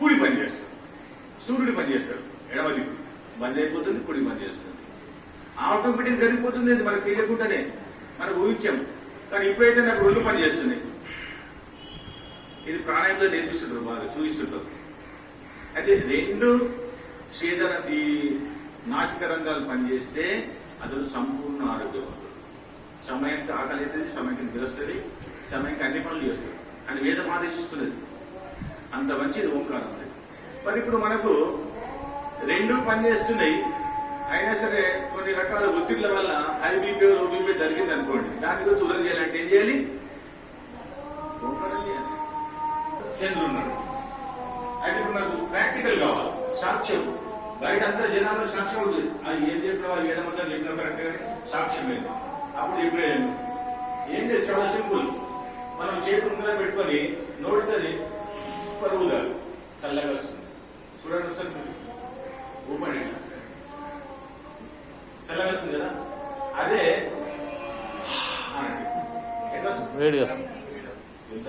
కుడి పనిచేస్తుంది సూర్యుడు పనిచేస్తాడు ఎడమ దిక్కు బంద్ అయిపోతుంది కుడి పనిచేస్తుంది ఆటోమేటిక్ జరిగిపోతుంది అది మనకు తెలియకుండానే. మనం ఊహించాం. కానీ ఇప్పుడైతే నాకు రెండు పని చేస్తున్నాయి. ఇది ప్రాణాయంలో నేర్పిస్తుంటారు బాగా చూపిస్తుంటారు. అయితే రెండు ఛేదన ఈ నాసిక రంగాలు పనిచేస్తే అతను సంపూర్ణ ఆరోగ్యవంతుడు. సమయానికి ఆకలి అవుతుంది సమయానికి నిద్ర సమయానికి అన్ని పనులు చేస్తుంది అని వేదం ఆదేశిస్తున్నది. అంత మంచిది ఓంకారం అనేది మరి ఇప్పుడు మనకు రెండు పనిచేస్తున్నాయి. అయినా సరే కొన్ని రకాల ఒత్తిళ్ళ వల్ల హై బీపీ లో బీపీ జరిగింది అనుకోండి. దాని గురించి ఉదయం చేయాలంటే ఏం చేయాలి? ఓంకారం చేయాలి. చంద్రున్నాడు అయితే ఇప్పుడు నాకు ప్రాక్టికల్ కావాలి. సాక్ష్యం. బయట అంతా జనాలు సాక్ష్యం ఉంటుంది అది ఏం చెప్పిన వాళ్ళు ఏదమంతా చెప్పిన కరెక్ట్ సాక్ష్యం లేదు. అప్పుడు ఇప్పుడు ఏం- ఏం లేదు చాలా సింపుల్. మనం చేతి ముందర పెట్టుకొని నోటితోని చల్లగా వస్తుంది. చూడండి ఒకసారి. ఊపండి చల్లగా వస్తుంది కదా? అదే. వేడి వస్తుంది? ఎంత